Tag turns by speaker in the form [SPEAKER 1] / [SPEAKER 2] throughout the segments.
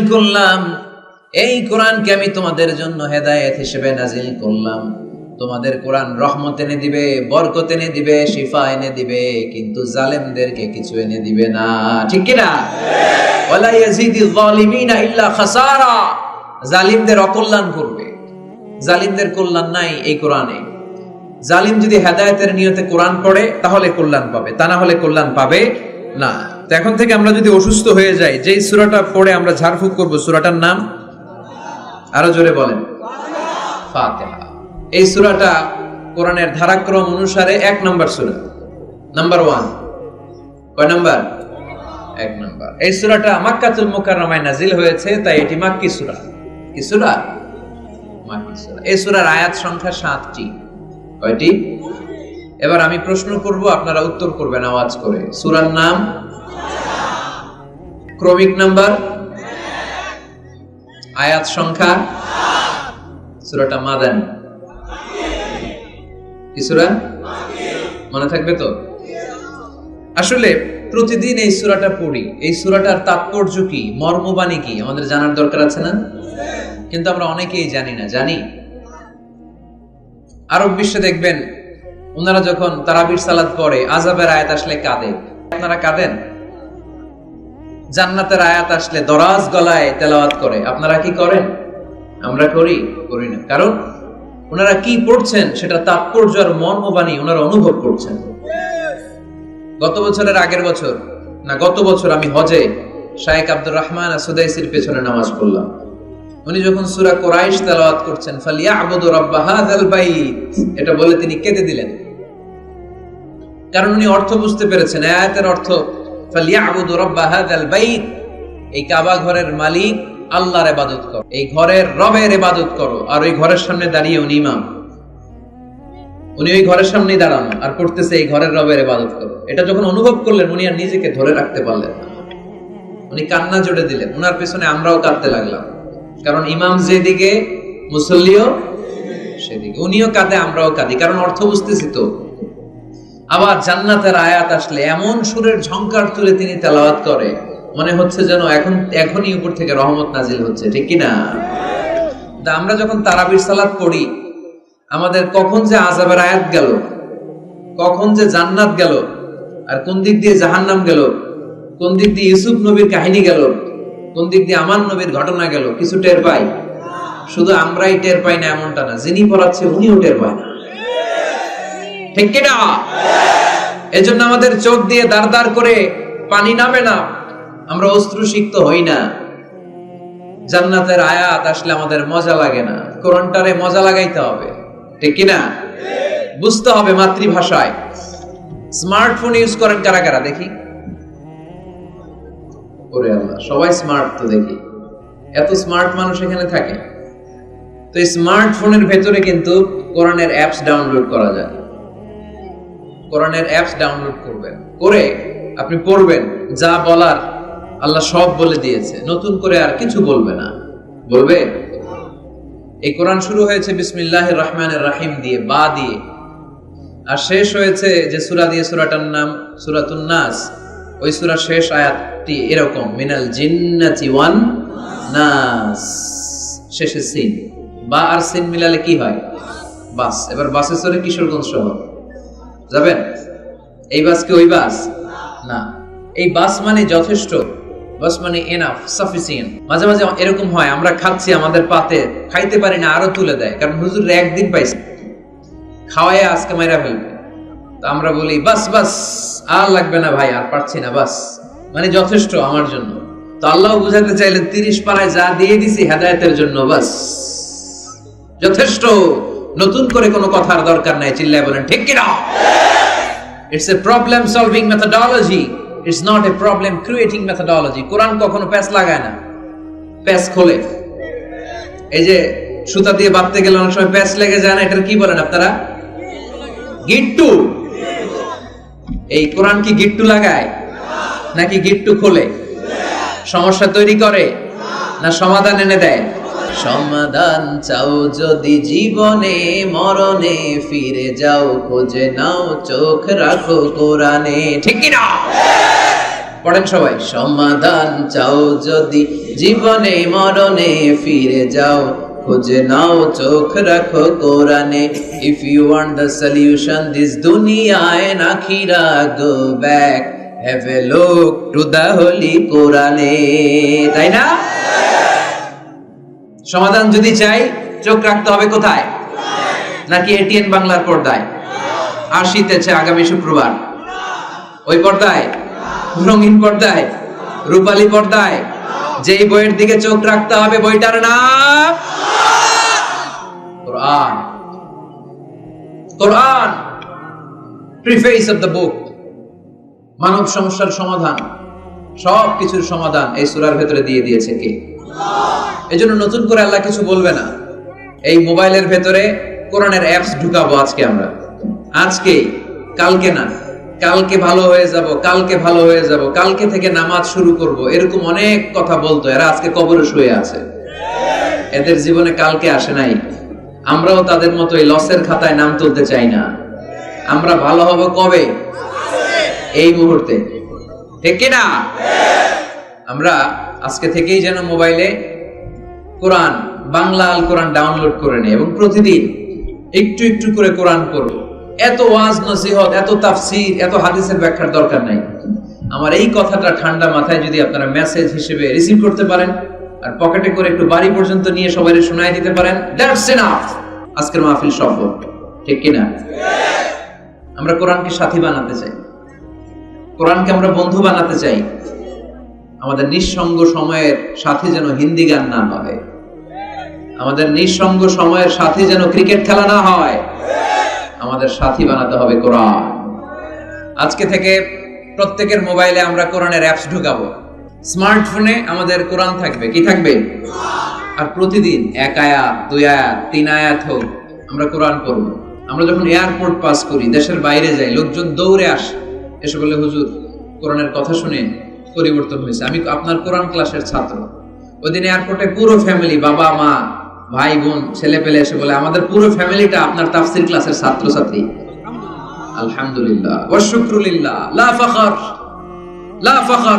[SPEAKER 1] করলাম। এই কোরআনকে আমি তোমাদের জন্য হেদায়েত হিসেবে নাজিল করলাম। তোমাদের কোরআন রহমত এনে দিবে, বরকত এনে দিবে, শিফা এনে দিবে, কিন্তু জালেমদেরকে কিছু এনে দিবে না। ঠিক কি না? ওয়ালা ইয়াজিদি যালিমিনা ইল্লা খাসারা। জালিমদের অকল্যাণ করবে। জালিমদের কল্যাণ নাই এই কোরআনে। জালিম যদি হেদায়েতের নিয়তে কোরআন পড়ে, তাহলে কল্যাণ পাবে, তা না হলে কল্যাণ পাবে না। তো এখন থেকে আমরা যদি অসুস্থ হয়ে যাই, যেই সুরাটা পড়ে আমরা ঝাড়ফুঁক করব, সুরাটার নাম? আরও জোরে বলেন। এই সুরাটা কোরআনের ধারাক্রম অনুসারে এক নম্বর সুরা। Number one. কয় নাম্বার? এক নাম্বার। এই সূরাটা মাক্কাতুল মুকাররমায় নাজিল হয়েছে, তাই এটি মাক্কি সুরা। কি সুরা? মাক্কি সূরা। এই সূরার আয়াত সংখ্যা সাতটি। কয়টি? এবার আমি প্রশ্ন করব, আপনারা উত্তর করবেন আওয়াজ করে। সূরার নাম? ক্রমিক নাম্বার? আয়াত সংখ্যা? সূরাটা মাদানী। কি মনে থাকবে তো? আসলে প্রতিদিন এই সুরাটা পড়ি। এই সুরাটার তাৎপর্য কি? মর্মবাণী কি? আমাদের জানার দরকার আছে না? কিন্তু আমরা অনেকেই জানি না, জানি। আরব বিশ্বে দেখবেন ওনারা যখন তারাবির সালাত পড়ে আজাবের আয়াত আসলে কাঁদে। আপনারা কাঁদেন? জান্নাতের আয়াত আসলে দরাজ গলায় তেলাওয়াত করে। আপনারা কি করেন? আমরা করি করি না। কারণ ওনারা কি পড়ছেন সেটা তাৎপর্য আর মর্মবাণী ওনারা অনুভব করছেন। গত বছরের আগের বছর না, গত বছর আমি হজে শায়েক আব্দুর রহমান সুদাইসির পেছনে নামাজ পড়লাম। উনি যখন সুরা কোরাইশ তেলাওয়াত করছেন ফালিয়া আবুদু রাব্বা এটা বলে তিনি কেঁদে দিলেন। কারণ উনি অর্থ বুঝতে পেরেছেন। আয়াতের অর্থ ফালিয়া আবুদু রাব্বা হাযাল বাইত এই কাবা ঘরের মালিক আল্লাহর ইবাদত করো। এই ঘরের রবের ইবাদত করো। আর ওই ঘরের সামনে দাঁড়িয়ে উনি ইমাম। উনি ওই ঘরের দাঁড়ানো আর পড়তেছে এই ঘরের রবের ইবাদত করো। এটা যখন অনুভব করলেন, উনি আর নিজেকে ধরে রাখতে পারলেন না। উনি কান্না জোড়ে দিলেন। ওনার পেছনে আমরাও কাঁদতে লাগলাম। কারণ ইমাম যেদিকে, মুসল্লিও সেদিকে। উনিও কাঁদে, আমরাও কাঁদি। কারণ অর্থ বুঝতেছি তো। আবার জান্নাতের আয়াত আসলে এমন সুরের ঝংকার তুলে তিনি তেলাওয়াত করে, মনে হচ্ছে যেন এখন, এখনই উপর থেকে রহমত নাজিল হচ্ছে, ঠিক কি না? তা আমরা যখন তারাবির সালাত পড়ি, আমাদের কখন যে আজাবের আয়াত গেল, কখন যে জান্নাত গেল, আর কোন দিক দিয়ে জাহান্নাম গেল, কোন দিক দিয়ে ইউসুফ নবীর কাহিনী গেল, কোন দিক দিয়ে আমার নবীর ঘটনা গেল, কিছু টের পাই? শুধু আমরাই টের পাই না এমনটা না, যিনি পড়াচ্ছে উনিও টের পায় না। ঠিক কিনা? এজন্য আমাদের চোখ দিয়ে দাঁড় দাঁড় করে পানি নামে না। আমরা অস্ত্র সিক্ত হই না। জান্নাতের আয়াত আসলে আমাদের মজা লাগে না। কোরআনটারে মজা লাগাইতে হবে। ঠিক কিনা? বুঝতে হবে মাতৃভাষায়। স্মার্টফোন ইউজ করেন কারা কারা? দেখি। ওরে আল্লাহ, সবাই স্মার্ট তো দেখি। এত স্মার্ট মানুষ এখানে থাকে। তো এই স্মার্টফোনের ভেতরে কিন্তু কোরআনের অ্যাপস ডাউনলোড করা যায়। কোরআনের অ্যাপস ডাউনলোড করবেন। করে আপনি পড়বেন, যা বলার আল্লাহ সব বলে দিয়েছে। নতুন করে আর কিছু বলবে না। বলবে? এই কোরআন শুরু হয়েছে বিসমিল্লাহ রহমানের রাহিম দিয়ে, বা দিয়ে। আর শেষ হয়েছে যে সূরা দিয়ে সূরাটার নাম সূরাতুন নাস। ওই সুরা শেষ আয়াতটি এরকম, মিনাল জিন্নাতি ওয়ান নাস। শেষে সিন। বা আর সিন মিলালে কি হয়? বাস। এবার বাসে চড়ে কিশোরগঞ্জ শহর। যাবেন? এই বাস কি ওই বাস? না। এই বাস মানে যথেষ্ট। বাস মানে এনাফ সাফিসিয়েন্ট মাঝে মাঝে এরকম হয়, আমরা খাচ্ছি, আমাদের পাতে, খাইতে পারি না, আরও তুলে দেয়। কারণ হুজুর একদিন পাইছে। খাওয়ায় আজকে মাইরা ফেলবে। তো আমরা বলি, বাস বাস, আর লাগবে না ভাই, আর পারছি না, বাস। মানে যথেষ্ট আমার জন্য। তো আল্লাহ বুঝাতে চাইলেন তিরিশ পাড়ায় যা দিয়ে দিছি হেদায়তের জন্য, বাস। যথেষ্ট। নতুন করে কোনো কথার দরকার নাই, চিল্লায় বলেন, ঠিক কিনা? It's a problem solving methodology it's not a problem creating methodology কোরআন কখনো প্যাচ লাগায় না। প্যাচ খোলে। এই যে সুতা দিয়ে বাঁধতে গেলে অনেক সময় প্যাচ লেগে যায় না, এটার কি বলেন আপনারা? গিট্টু। এই কোরআন কি গিট্টু লাগায়? নাকি গিট্টু খোলে? সমস্যা তৈরি করে? না সমাধান এনে দেয়? সমাধান চাও যদি জীবনে, মরণে ফিরে যাও, খোঁজে নাও, চোখ রাখো কোরআনে। ঠিক না পড়েন সবাই, সমাধান চাও যদি জীবনে, মরণে ফিরে যাও, খুঁজে নাও, চোখ রাখো কোরআনে। If you want the solution this দুনিয়ায় না খিরা go back have a look to the holy কোরআনে তাই না? সমাধান যদি চাই, চোখ রাখতে হবে কোথায়? নাকি এটিএন বাংলার পর্দায়? আশিতেছে আগামী শুক্রবার। ওই পর্দায়? রঙিন পর্দায়? রূপালী পর্দায়? যেই বইয়ের দিকে চোখ রাখতে হবে বইটার নাম? কোরআন। কোরআন। প্রিফেস অফ দ্য বুক মানব সমস্যার সমাধান। সব কিছুর সমাধান এই সুরার ভেতরে দিয়ে দিয়েছে কে? এজন্য নতুন করে আল্লাহ কিছু বলবে না। এই মোবাইলের ভেতরে কোরআনের অ্যাপস ঢুকাবো আজকে আমরা। আজকে, কালকে না, কালকে ভালো হয়ে যাব, কালকে ভালো হয়ে যাব, কালকে থেকে নামাজ শুরু করব, এরকম অনেক কথা বলতো, এরা আজকে কবরে শুয়ে আছে। এদের জীবনে কালকে আসে নাই। আমরাও তাদের মতো এই লসের খাতায় নাম তুলতে চাই না। আমরা ভালো হব কবে? এই মুহূর্তে। ঠিক না আমরা আজকে থেকেই যেন মোবাইলে কোরআন, বাংলা আল কোরআন ডাউনলোড করে নিই এবং প্রতিদিন একটু একটু করে কোরআন করব এত ওয়াজ নসিহত, এত তাফসির, এত হাদিসের ব্যাখ্যার দরকার নাই। আমার এই কথাটা ঠান্ডা মাথায় যদি আপনারা মেসেজ হিসেবে রিসিভ করতে পারেন, আর পকেটে করে একটু বাড়ি পর্যন্ত নিয়ে সবাই শোনায় দিতে পারেন দ্যাটস এনাফ আজকের মাহফিল সফল, ঠিক কিনা? আমরা কোরআনকে সাথী বানাতে চাই। কোরআনকে আমরা বন্ধু বানাতে চাই। আমাদের নিঃসঙ্গ সময়ের সাথে যেন হিন্দি গান না হয় আমাদের নিঃসঙ্গ সময়ের সাথে যেন ক্রিকেট খেলা না হয়। আমাদের সাথী বানাতে হবে কোরআন। আজকে থেকে প্রত্যেকের মোবাইলে আমরা কোরআনের অ্যাপস ঢুকাবো। স্মার্টফোনে আমাদের কোরআন থাকবে। কি থাকবে? আর প্রতিদিন এক আয়াত, দুই আয়াত, তিন আয়াত হোক আমরা কোরআন পড়ব। আমরা যখন এয়ারপোর্ট পাস করি, দেশের বাইরে যাই, লোকজন দৌড়ে আসে। এসে বলে, হুজুর, কোরআনের কথা শুনে পরিবর্তন হয়েছে। আমি আপনার কোরআন ক্লাসের ছাত্র। ওই দিন এয়ারপোর্টে পুরো ফ্যামিলি বাবা, মা, ভাই, বোন ছেলে পেলে এসে বলে, আমাদের পুরো ফ্যামিলিটা আপনার তাফসির ক্লাসের ছাত্রছাত্রী। আলহামদুলিল্লাহ। ওয়াশুকরুলিল্লাহ লা ফখর। লা ফখর।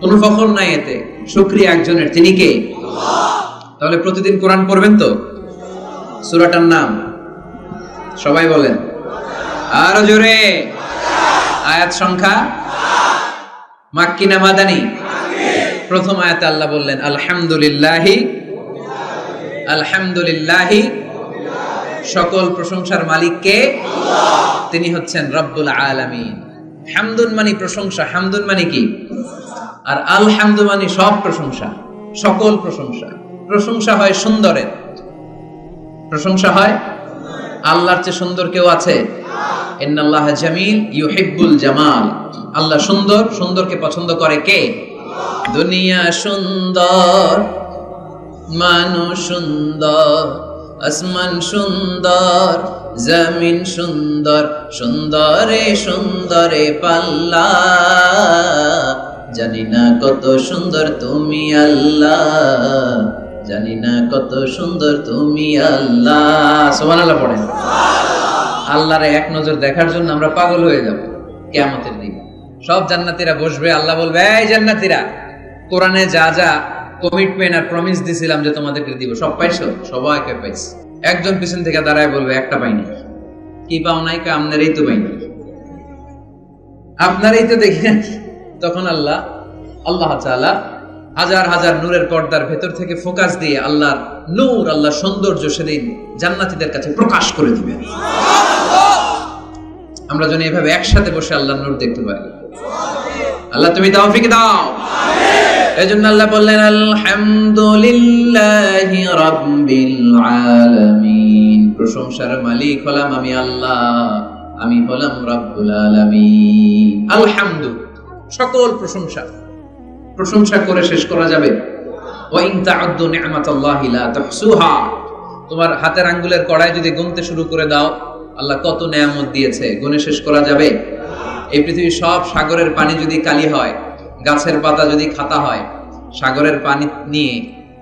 [SPEAKER 1] কোন ফখর নাই এতে। শুকরিয়া একজনের। তিনি কে? তাহলে প্রতিদিন কোরআন পড়বেন তো? সূরাটার নাম? সবাই বলেন। আরও জোরে। আয়াত সংখ্যা? মাক্কি না মাদানি? প্রথম আয়াতে আল্লাহ বললেন, আলহামদুলিল্লাহি আলহামদুলিল্লাহি, সকল প্রশংসার মালিক কে তিনি হচ্ছেন রব্বুল আলামিন। হামদুন মানি প্রশংসা, হামদুন মানে কি? আর আলহামদু মানে সব প্রশংসা, সকল প্রশংসা। প্রশংসা হয় সুন্দরের। প্রশংসা হয় আল্লাহর চেয়ে সুন্দর কেউ আছে? ইন্নাল্লাহ জামিল ইউহিব্বুল জামাল। আল্লাহ সুন্দর, সুন্দরকে পছন্দ করে কে? দুনিয়া সুন্দর, মানুষ সুন্দর, আসমান সুন্দর, জমিন সুন্দর, সুন্দরে সুন্দরে পাল্লা। জানি না কত সুন্দর তুমি আল্লাহ, জানি না কত সুন্দর তুমি আল্লাহ। সোমান আল্লাহ পড়েন। আল্লাহরে এক নজর দেখার জন্য আমরা পাগল হয়ে যাব কেয়ামতের দিন। সব জান্নাতীরা বসবে, আল্লাহ বলবে, এই জান্নাতীরা, কোরআনে যা যা কমিটমেন্ট আর প্রমিস দিছিলাম যে তোমাদেরকে দিব, সব পাইছো? সবাইকে পাইছি। একজন পিছন থেকে দাঁড়ায় বলবে, একটা পাইনি। কি পাও নাই কা? আপনারই তো পাইনি। আপনারই তো দেখি তখন আল্লাহ আল্লাহ তাআলা হাজার হাজার নূরের পর্দার ভেতর থেকে ফোকাস দিয়ে আল্লাহর নূর, আল্লাহর সৌন্দর্য সেদিন জান্নাতীদের কাছে প্রকাশ করে দিবেন। আমরা যেন এভাবে একসাথে বসে আল্লাহর নূর দেখতে পারি। আল্লাহ, তুমি তৌফিক দাও। এজন্য আল্লাহ বললেন, আলহামদুলিল্লাহি রাব্বিল আলামিন। প্রশংসার মালিক হলাম আমি আল্লাহ, আমি হলাম রব্বুল আলামিন। আলহামদু, সকল প্রশংসা। প্রশংসা করে শেষ করা যাবে। ওয়াইন তাআদ্দু নি'মাতাল্লাহি লা তুহসুহা। তোমার হাতের আঙ্গুলের কড়াই যদি গুনতে শুরু করে দাও আল্লাহ কত নেয়ামত দিয়েছে গুনে শেষ করা যাবে? এই পৃথিবীর সব সাগরের পানি যদি কালি হয়, গাছের পাতা যদি খাতা হয়, সাগরের পানি নিয়ে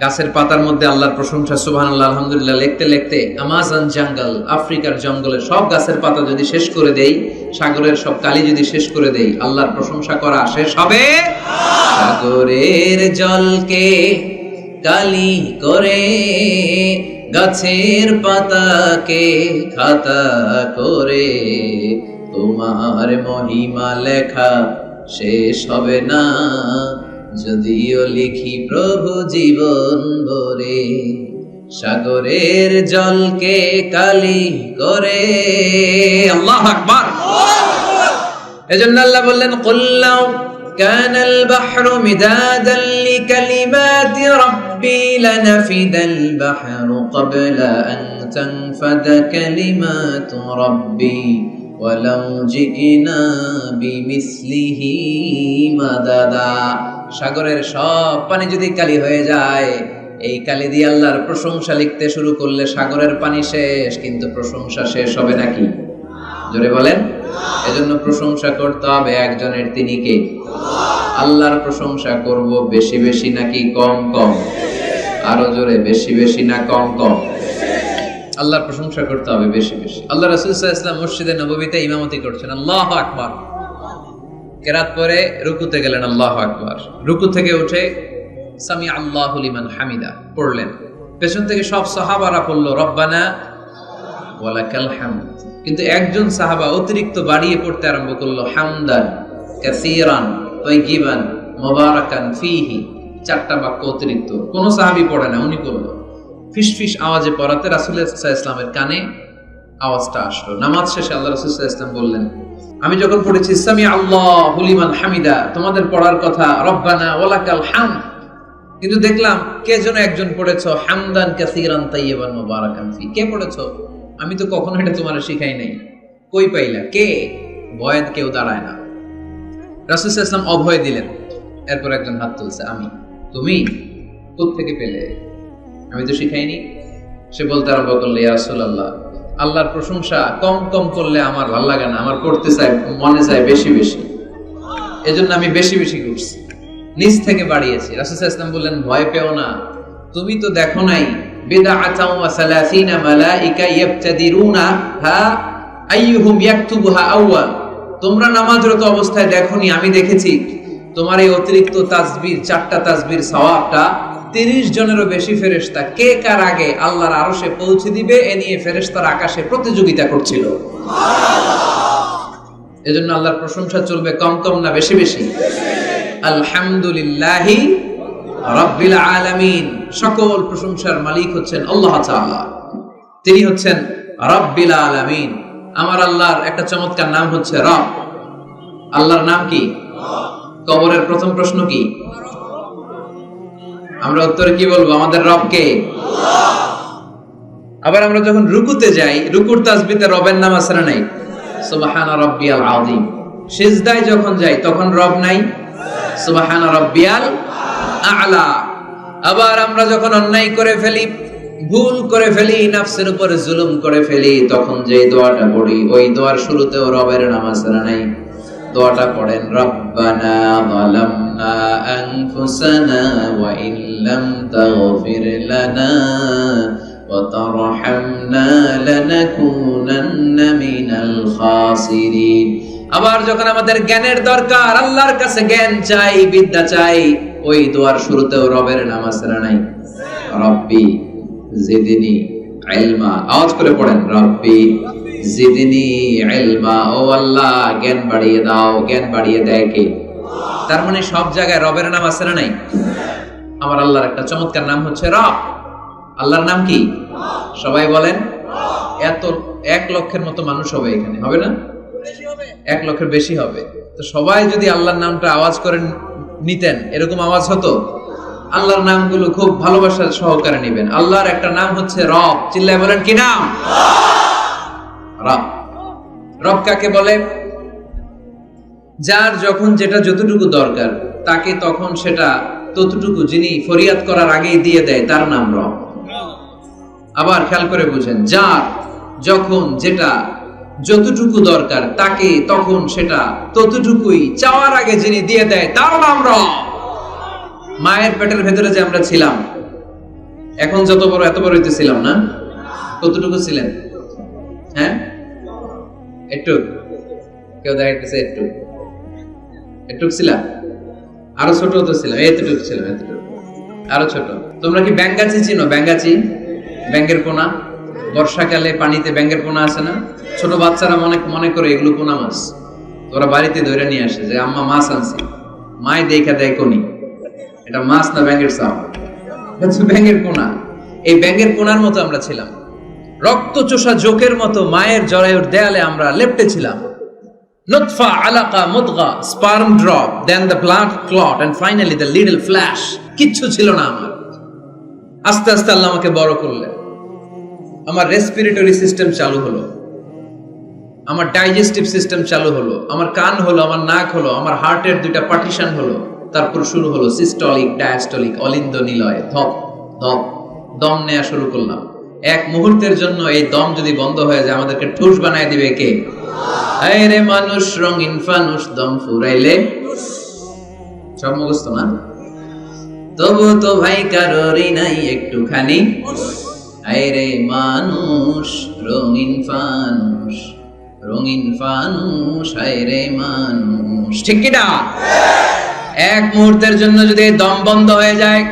[SPEAKER 1] গাছের পাতার মধ্যে আল্লাহর প্রশংসা আল্লাহ আলহামদুলিল্লাহ, লিখতে লিখতে আমাজন জঙ্গল, আফ্রিকার জঙ্গলে সব গাছের পাতা যদি শেষ করে দেই, সাগরের সব কালি যদি শেষ করে দেই, আল্লাহর প্রশংসা করা শেষ হবে? সাগরের জলকে কালি করে গাছের পাতাকে খাতা করে তোমার মহিমা লেখা শেষ হবে না। যদিও লিখি প্রভু জীবন ভরে সাগরের জলকে কালি করে। আল্লাহ আকবার। এজন্য আল্লাহ বললেন কুল্লাউ كان البحر مدادا لكلمات ربي لنفد البحر قبل أن تنفد كلمات ربي ولو جئنا بمثله مددا সাগরের সব পানি যদি কালি হয়ে যায় এই কালি দিয়ে আল্লাহর প্রশংসা লিখতে শুরু করলে সাগরের পানি শেষ কিন্তু প্রশংসা শেষ হবে নাকি জোরে বলেন এজন্য প্রশংসা করতে হবে একজনের তিনি কে? আল্লাহর প্রশংসা করব বেশি বেশি নাকি কম কম? আরও জোরে, বেশি বেশি না কম কম? আল্লাহর প্রশংসা করতে হবে বেশি বেশি। আল্লাহ রাসূল সাল্লাল্লাহু আলাইহি ওয়াসাল্লাম মসজিদে নববীতে ইমামতি করছেন। আল্লাহু আকবার। কেরাত পরে রুকুতে গেলেন, আল্লাহু আকবার। রুকু থেকে উঠে সামি আল্লাহু লিমান হামিদা পড়লেন। পেছন থেকে সব সাহাবারা পড়ল, রব্বানা ওয়ালাকাল হামদ। কিন্তু একজন সাহাবা অতিরিক্ত বাড়িয়ে পড়তে আরম্ভ করল, হামদান, কাসীরান তাইয়িবান মুবারাকান ফিহি, চারটা বাক্য অতিরিক্ত। কোন সাহাবী পড়ে না, উনি পড়ল ফিসফিস আওয়াজে পড়াতে আলাইহি ইসলামের কানে আওয়াজটা আসলো। নামাজ শেষে আল্লাহ রাসূল ইসলাম বললেন, আমি যখন পড়েছি, সামি আল্লাহ লিমান হামিদা, তোমাদের পড়ার কথা, রব্বানা ওলাকাল হাম কিন্তু দেখলাম, কে যেন একজন পড়েছ, হামদান, কাসীরান তাইয়িবান মুবারাকান ফি কে পড়েছো? আমি তো কখনো এটা তোমার শিখাই নাই। কই পাইলা? কে? ভয়েদ কেউ দাঁড়ায় না। রাসুল ইসলাম অভয় দিলেন। এরপর একজন হাত তুলছে, আমি? তুমি? থেকে পেলে? আমি তো শিখাইনি। সে বলতে আরম্ভ করলে ইয়াসুল আল্লাহ আল্লাহর প্রশংসা কম কম করলে আমার ভালো লাগে না, আমার করতে চাই, মনে চায় বেশি বেশি। এজন্য আমি বেশি বেশি করছি নিজ থেকে বাড়িয়েছি। রাসুল ইসলাম বললেন, ভয় পেও না। তুমি তো দেখো নাই তোমরা নামাজরত অবস্থায় আমি দেখেছি। তোমার এই অতিরিক্ত তাসবির, চারটা তাসবির সওয়াবটা তিরিশ জনেরও বেশি ফেরেশতা। কে কার আগে আল্লাহর আরশে পৌঁছে দিবে, এ নিয়ে ফেরেশতার আকাশে প্রতিযোগিতা করছিল। এজন্য আল্লাহর প্রশংসা চলবে কম কম না বেশি বেশি। আলহামদুলিল্লাহি আলামিন সকল প্রশংসার মালিক হচ্ছেন আল্লাহ তিনি হচ্ছেন রব্বিল আলামিন। আমার আল্লাহর একটা চমৎকার নাম হচ্ছে রব। আল্লাহর নাম কি? কবরের প্রথম প্রশ্ন কি? আমরা উত্তরে কি বলব? আমাদের রব কে? আবার আমরা যখন রুকুতে যাই, রুকুর তাসবিতে রবের নাম আছে না নাই? সুবহানা রাব্বিয়াল আযীম। সিজদায় যখন যাই, তখন রব নাই? সুবহানা রাব্বিয়াল আলা। আবার আমরা যখন অন্যায় করে ফেলি, ভুল করে ফেলি, নাফসের উপরে জুলুম করে ফেলি, তখন যে দোয়াটা পড়ি, ওই দোয়ার শুরুতেও রবের নাম আসরা নাই। দোয়াটা পড়েন, রব্বানা যালামনা আনফুসানা ওয়া ইন লাম তাগফির লানা ওয়া তারহামনা লানাকুনান্না মিনাল খাসিরিন। আবার যখন আমাদের জ্ঞানের দরকার, আল্লাহর কাছে জ্ঞান চাই, বিদ্যা চাই ওই দোয়ার শুরুতেও রবের নাম আছে না নাই। রব্বি জিদিনি ইলমা। আওয়াজ করে পড়েন রব্বি জিদিনি ইলমা। ও আল্লাহ জ্ঞান বাড়িয়ে দাও জ্ঞান বাড়িয়ে দেয় কে? তার মানে সব জায়গায় রবের নাম আছে না নাই। আমার আল্লাহর একটা চমৎকার নাম হচ্ছে রব। আল্লাহর নাম কি? সবাই বলেন এত এক লক্ষের মতো মানুষ হবে এখানে। হবে না? এক লক্ষের বেশি হবে। তো সবাই যদি আল্লাহর নামটা আওয়াজ করে নিতেন, এরকম আওয়াজ হতো? আল্লাহর নামগুলো খুব ভালোবাসার সহকারে নেবেন। আল্লাহর একটা নাম হচ্ছে রব। চিল্লায় বলেন, কি নাম? রব। রব কাকে বলে? যার যখন যেটা যতটুকু দরকার, তাকে তখন সেটা ততটুকু যিনি ফরিয়াদ করার আগেই দিয়ে দেয়, তার নাম রব। আবার খেয়াল করে বুঝেন, যার যখন যেটা যতটুকু দরকার তাকে তখন সেটা ততটুকুই চাওয়ার আগে যিনি দিয়ে দেয়, তার নাম মায়ের পেটের ভেতরে যে আমরা ছিলাম, এখন যত বড়, এত বড় ছিলাম না? কতটুকু ছিলেন? হ্যাঁ? একটু। কেউ দেখাইতেছে একটু। একটু ছিলাম? আরও ছোট তো ছিলাম, এতটুকু ছিলাম, এতটুকু। আরও ছোট। তোমরা কি ব্যাঙ্গাচি চিনো? ব্যাঙ্গাচি? ব্যাঙ্গের পোনা বর্ষাকালে পানিতে ব্যাঙ্গের পোনা আছে না? ছোট বাচ্চারা মনে মনে করে এগুলো পোনা মাছ। তোরা বাড়িতে ধরে নিয়ে আসে যে, আম্মা, মাছ আনছি। মায় দেখা দেয় কোনি। এটা মাছ না ব্যাঙ্গের এটা ব্যাঙ্গের পোনা। এই ব্যাঙ্গের পোনার মতো আমরা ছিলাম। রক্ত চোষা জোকের মতো মায়ের জরায়ুর দেয়ালে আমরা লেপটে ছিলাম। নুতফা, আলাকা, মুদগা, sperm drop, then the blood clot and finally the little flesh কিচ্ছু ছিল না আমার। আস্তে আস্তে আল্লাহ আমাকে বড় করলেন। আমার রেসপিরেটরি সিস্টেম চালু হলো। আমার ডাইজেস্টিভ সিস্টেম চালু হলো। আমার কান হলো, আমার নাক হলো, আমার হার্টের দুইটা পার্টিশন হলো। তারপর শুরু হলো সিস্টলিক ডায়াস্টলিক অলিন্দ নিলয় ধপ ধপ, দম নেওয়া শুরু করলাম। এক মুহূর্তের জন্য এই দম যদি বন্ধ হয়ে যায়, আমাদেরকে ঠুস বানায় দিবে কে? রে মানুষ রং ফানুষ, দম ফুরাইলে। সব মুখস্থ না? তবু তো ভাই কারোরই নাই একটুখানি। আয় রে মানুষ, রঙিন ফানুষ রঙিন ফানুষ আয় রে মানুষ। ঠিক কিনা এক মুহূর্তের জন্য যদি দম বন্ধ হয়ে যায়,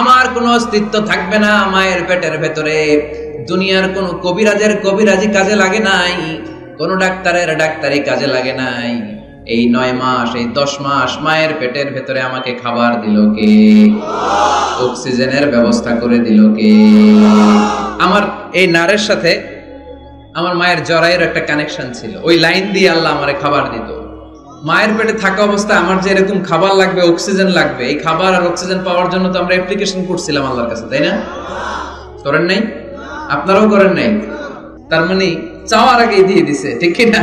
[SPEAKER 1] আমার কোনো অস্তিত্ব থাকবে না মায়ের পেটের ভেতরে। দুনিয়ার কোনো কবিরাজের কবিরাজি কাজে লাগে নাই, কোনো ডাক্তারের ডাক্তারি কাজে লাগে নাই। এই নয় মাস, এই দশ মাস মায়ের পেটের ভেতরে আমাকে খাবার দিল কে? অক্সিজেনের ব্যবস্থা করে দিল কে? আমার এই নারের সাথে আমার মায়ের জরায়ের একটা কানেকশন ছিল। ওই লাইন দিয়ে আল্লাহ আমারে খাবার দিত। মায়ের পেটে থাকা অবস্থায় আমার যে এরকম খাবার লাগবে, অক্সিজেন লাগবে, এই খাবার আর অক্সিজেন পাওয়ার জন্য তো আমরা অ্যাপ্লিকেশন করছিলাম আল্লাহর কাছে, তাই না? করেন নাই? আপনারাও করেন নাই? তার মানে চাওয়ার আগেই দিয়ে দিছে, ঠিক কি না?